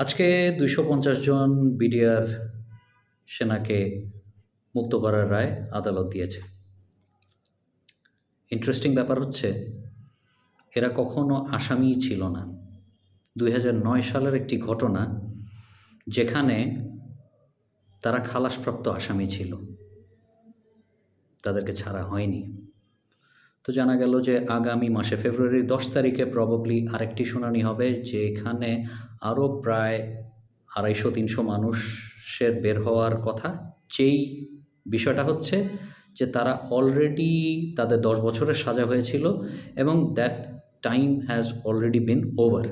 আজকে দুইশো পঞ্চাশ জন বিডিআর সেনাকে মুক্ত করার রায় আদালত দিয়েছে। ইন্টারেস্টিং ব্যাপার হচ্ছে, এরা কখনো আসামিই ছিল না। দুই সালের একটি ঘটনা যেখানে তারা খালাসপ্রাপ্ত আসামি ছিল। তাদেরকে ছাড়া হয়নি। তো জানা গেল যে আগামী মাসে ফেব্রুয়ারির দশ তারিখে প্রবাবলি আরেকটি শুনানি হবে, যেখানে আরও প্রায় আড়াইশো, তিনশো মানুষের বের হওয়ার কথা। যেই বিষয়টা হচ্ছে যে তারা অলরেডি তাদের দশ বছরের সাজা হয়েছিল এবং that time has already been over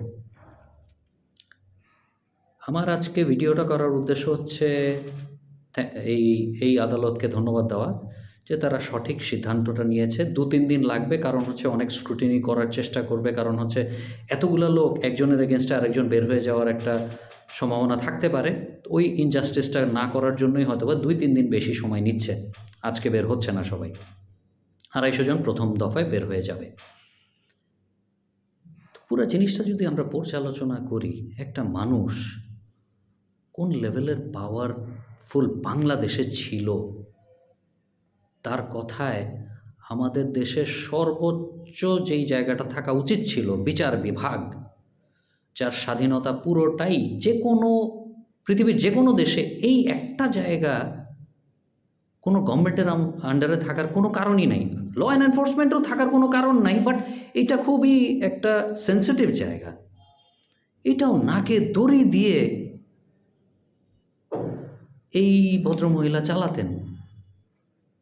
আমার আজকে ভিডিওটা করার উদ্দেশ্য হচ্ছে এই এই আদালতকে ধন্যবাদ দেওয়া। যে তারা সঠিক সিদ্ধান্তটা নিয়েছে। দু, তিন দিন লাগবে, কারণ হচ্ছে অনেক স্ক্রুটিনি করার চেষ্টা করবে, কারণ হচ্ছে এতগুলো লোক একজনের এগেনস্টে আরেকজন বের হয়ে যাওয়ার একটা সম্ভাবনা থাকতে পারে। ওই ইনজাস্টিসটা না করার জন্যই হয়তো বা দুই, তিন দিন বেশি সময় নিচ্ছে। আজকে বের হচ্ছে না সবাই। আড়াইশো জন প্রথম দফায় বের হয়ে যাবে। পুরো জিনিসটা যদি আমরা পর্যালোচনা করি, একটা মানুষ কোন লেভেলের পাওয়ারফুল বাংলাদেশে ছিল তার কথায় আমাদের দেশের সর্বোচ্চ যেই জায়গাটা থাকা উচিত ছিল, বিচার বিভাগ, যার স্বাধীনতা পুরোটাই যে কোনো পৃথিবীর যে কোনো দেশে এই একটা জায়গা কোনো গভর্নমেন্টের আন্ডারে থাকার কোনো কারণই নাই। ল অ্যান্ড এনফোর্সমেন্টও থাকার কোনো কারণ নাই বাট এটা খুবই একটা সেন্সিটিভ জায়গা। এটাও নাকে দড়ি দিয়ে এই ভদ্রমহিলা চালাতেন।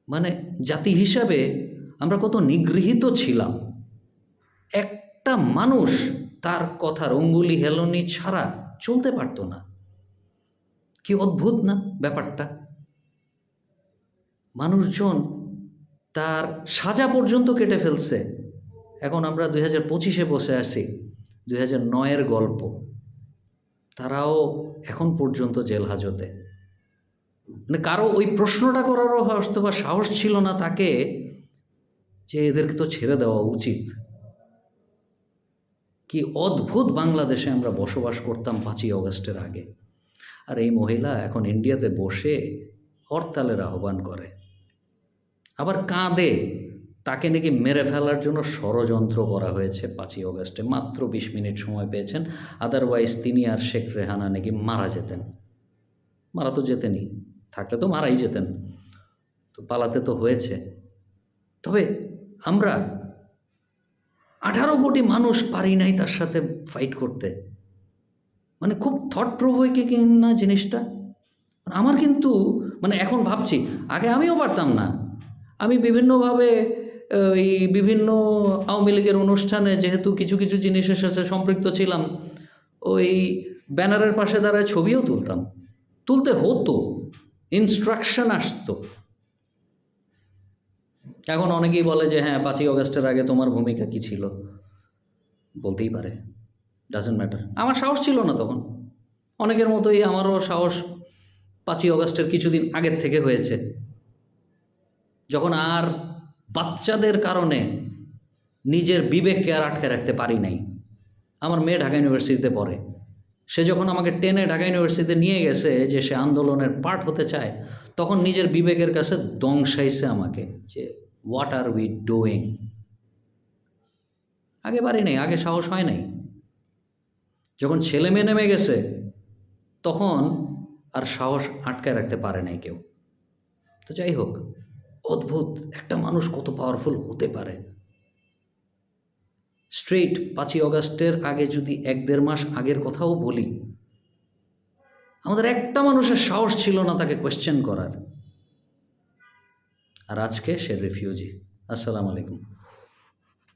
মানে জাতি হিসাবে আমরা কত নিগৃহীত ছিলাম। একটা মানুষ তার কথার অঙ্গুলি হেলনি ছাড়া চলতে পারতো না। কি অদ্ভুত না ব্যাপারটা? মানুষজন তার সাজা পর্যন্ত কেটে ফেলছে। এখন আমরা দুই হাজার পঁচিশে বসে আছি, দুই হাজার নয়ের গল্প। তারাও এখন পর্যন্ত জেল হাজতে। মানে কারও ওই প্রশ্নটা করারও হয়তো বা সাহস ছিল না তাকে যে এদেরকে তো ছেড়ে দেওয়া উচিত। কি অদ্ভুত বাংলাদেশে আমরা বসবাস করতাম পাঁচই অগস্টের আগে। আর এই মহিলা এখন ইন্ডিয়াতে বসে হরতালের আহ্বান করে। আবার কাঁদে, তাকে নাকি মেরে ফেলার জন্য ষড়যন্ত্র করা হয়েছে পাঁচই অগস্টে। মাত্র বিশ মিনিট সময় পেয়েছেন আদারওয়াইজ তিনি আর শেখ রেহানা নাকি মারা যেতেন। মারা তো যেতেনই। থাকলে তো মারাই যেতেন। তো পালাতে তো হয়েছে। তবে আমরা আঠারো কোটি মানুষ পারি নাই তার সাথে ফাইট করতে। মানে খুব থট প্রভোকিং না জিনিসটা? আমার কিন্তু মানে এখন ভাবছি, আগে আমিও পারতাম না। আমি বিভিন্নভাবে এই বিভিন্ন আওয়ামী লীগের অনুষ্ঠানে যেহেতু কিছু কিছু জিনিসের সাথে সম্পৃক্ত ছিলাম, ওই ব্যানারের পাশে দাঁড়ায় ছবিও তুলতাম। তুলতে হতো। ইনস্ট্রাকশন আসতো। এখন অনেকেই বলে যে হ্যাঁ পাঁচই অগস্টের আগে তোমার ভূমিকা কী ছিল? বলতেই পারে। ডাজেন্ট ম্যাটার আমার সাহস ছিল না তখন। অনেকের মতোই আমারও সাহস পাঁচই অগস্টের কিছুদিন আগের থেকে হয়েছে। যখন আর বাচ্চাদের কারণে নিজের বিবেককে আর আটকে রাখতে পারি নাই। আমার মেয়ে ঢাকা ইউনিভার্সিটিতে পড়ে। সে যখন আমাকে টেনে ঢাকা ইউনিভার্সিটিতে নিয়ে গেছে যে সে আন্দোলনের পার্ট হতে চায়, তখন নিজের বিবেকের কাছে দংশাইছে আমাকে যে হোয়াট আর উই ডুইং আগে পারি নাই, আগে সাহস হয় নাই। যখন ছেলে মেয়ে নেমে গেছে, তখন আর সাহস আটকায় রাখতে পারে নাই কেউ। তো যাই হোক, অদ্ভুত একটা মানুষ কত পাওয়ারফুল হতে পারে। স্ট্রেইট পাঁচই অগাস্টের আগে যদি এক দেড় মাস আগের কথাও বলি, আমাদের একটা মানুষের সাহস ছিল না তাকে কোয়েশ্চেন করার। আর আজকে সে রেফিউজি আসসালামু আলাইকুম।